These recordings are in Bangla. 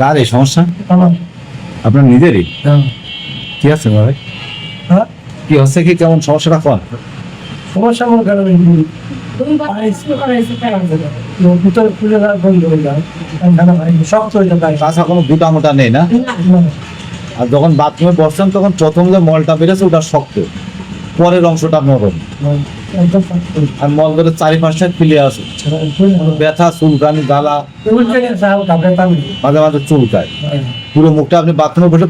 কার এই সমস্যা? আমার। আপনার নিজেরই। কি আছে ভাই? হ্যাঁ? কি হচ্ছে কি? কেমন সমস্যাটা কর সমস্যা মনে করেন ভিতরে খুলে দেওয়া বন্ধ হয়ে যায় ভাই শক্ত হয়ে যায় কোনো দুটা মোটা নেই না? আর যখন বাথরুমে বসছেন তখন প্রথম যে মলটা বেরোছে ওটা শক্ত। পরের অংশটা নরম। আর মল ধরে ফিলে আছে ব্যথা চুলকানি জ্বালা। মাঝে মাঝে চুলকায়। পুরো মুখটা আপনি বাথরুমে বসে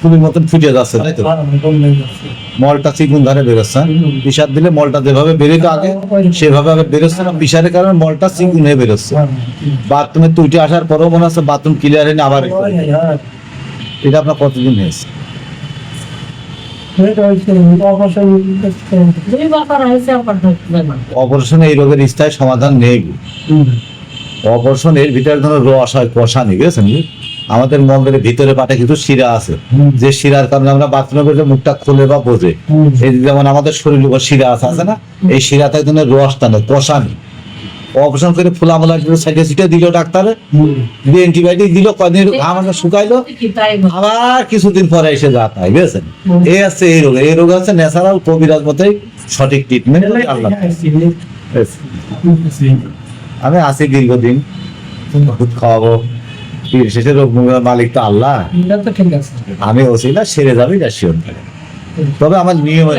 ফুলের মতন ফুটে যাচ্ছে তাই তো? মলটা চিকুন ধারে বেরোচ্ছে হ্যাঁ? পিসার দিলে মলটা যেভাবে বেরোতো আগে সেভাবে আগে বেরোচ্ছে না পিসারের কারণে মলটা চিকুন হয়ে বেরোচ্ছে। বাথরুমে তুইটে আসার পরেও মনে হচ্ছে বাথরুম ক্লিয়ার হয়নি আবার এটা আপনার কতদিন হয়েছে দুইবার করা হয়েছে আবার ধরতে না অপারেশনে এই রোগের স্থায়ী সমাধান নেই। অপারেশন ভিতরে ধরো রস হয়, কষা নেই, বুঝেছেন আমাদের মন্দিরের ভিতরে পাটে কিছু শিরা আছে। যে শিরার কারণে আমরা বাথরুমে বসে মুখটা খুলে বা বোঝে। এই যেমন আমাদের শরীরের উপর শিরা আছে না? এই শিরাতে একদম রস টানে কষা নেই। অপারেশন করে ফুলামলা সাইডে সিটে দিল ডাক্তারে দিয়ে অ্যান্টিবায়োটিক দিল কদিন ঘাম আসা শুকাইলো আবার কিছুদিন পরে এসে যা তাই বুঝেছেন? এই আছে এই রোগ এই রোগ আছে ন্যাচারাল কবিরাজ মতোই সঠিক ট্রিটমেন্ট আল্লাহ। আমি আছি দীর্ঘদিন ওষুধ খাওয়াবো শেষে রোগ মালিক তো আল্লাহ। ঠিক আছে। আমি ওসিলা সেরে যাবি যা শিওর তবে আমার নিয়মের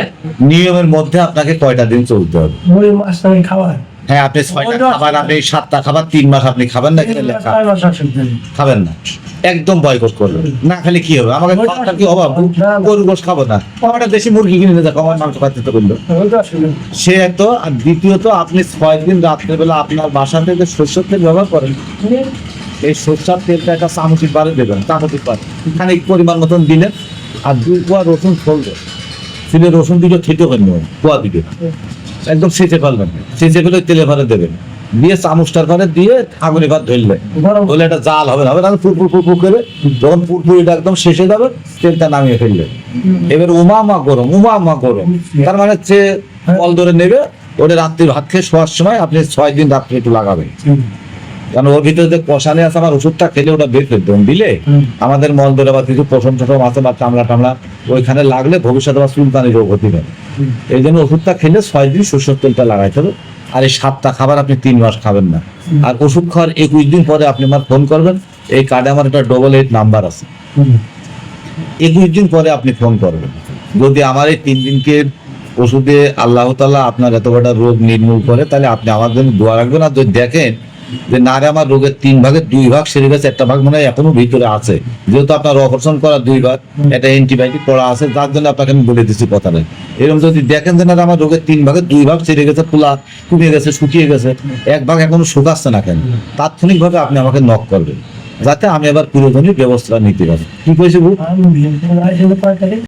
নিয়মের মধ্যে আপনাকে কয়টা দিন চলতে হবে? খাওয়া হ্যাঁ আপনি ছয়টা খাবার আপনি সাতটা খাবার তিন মাস আপনি খাবেন না খেলে ছয় খাবেন না। একদম বয়কট করবেন। না খালি কি হবে? আমাকে কি অভাব? গরু গোস খাব না। আমার দেশি মুরগি কিনে দেখো আমার মাংস খাতে তো করল সে আর দ্বিতীয়ত আপনি ছয় দিন রাত্রেবেলা আপনার বাসা থেকে সর্ষের তেল ব্যবহার করেন। এই সর্ষার তেলটা একটা চামচির পারে দেবেন চামচির পারে খানিক পরিমাণ মতন দিলেন আর দুই কোয়া রসুন ফলবে। সিলে রসুন দুটো খেতে হবে কোয়া দুটো একদম সেচে ফেলবেন। সেচে ফেলে তেলে ফেলে দেবেন। দিয়ে চামচটার ভারে দিয়ে আগুনে ভাত ধরলে। ধরলে একটা জাল হবে না হবে না ফুরফুর ফুরফুর করে যখন পুরপুরিটা একদম শেষে যাবে তেলটা নামিয়ে ফেললে। এবার উমামা গরম উমামা গরম। তার মানে হচ্ছে কল ধরে নেবে ওটা রাত্রি ভাত খেয়ে শোয়ার সময় আপনি ছয় দিন রাত্রে একটু লাগাবেন। কারণ ওর ভিতরে যে কষানে আছে আমার ওষুধটা খেলে ওটা বের করে দিলে আমাদের বা কিছু পশম টসম আছে বা চামড়া টামড়া ওইখানে লাগলে ভবিষ্যতে আবার চুলকানি রোগ হতে পারে। এই জন্য ওষুধটা খেলে ছয় দিন তেলটা লাগাইতে হবে। আর এই সাতটা খাবার আপনি তিন মাস খাবেন না। আর ওষুধ খাওয়ার একুশ দিন পরে আপনি আমার ফোন করবেন। এই কার্ডে আমার একটা ডবল এইট নাম্বার আছে। একুশ দিন পরে আপনি ফোন করবেন। যদি আমার এই তিন দিনকে ওষুধে আল্লাহ তালা আপনার এত বড় রোগ নির্মূল করে তাহলে আপনি আমার জন্য দোয়া রাখবেন। আর যদি দেখেন যে না রে আমার রোগের তিন ভাগের দুই ভাগ সেরে গেছে একটা ভাগ, মনে এখনও ভিতরে আছে। যেহেতু আপনার অপারেশন করা দুই ভাগ, একটা অ্যান্টিবায়োটিক পড়া আছে, যার জন্য আপনাকে আমি বলে দিচ্ছি কথাটা। এরকম যদি দেখেন যে, না আমার রোগের তিন ভাগের দুই ভাগ সেরে গেছে ফুলা কমে গেছে, শুকিয়ে গেছে, এক ভাগ এখনও শুকাচ্ছে না কেন? তাৎক্ষণিকভাবে আপনি আমাকে নক করবেন, যাতে আমি আবার পুরোদনির ব্যবস্থা নিতে পারি। কি কইছি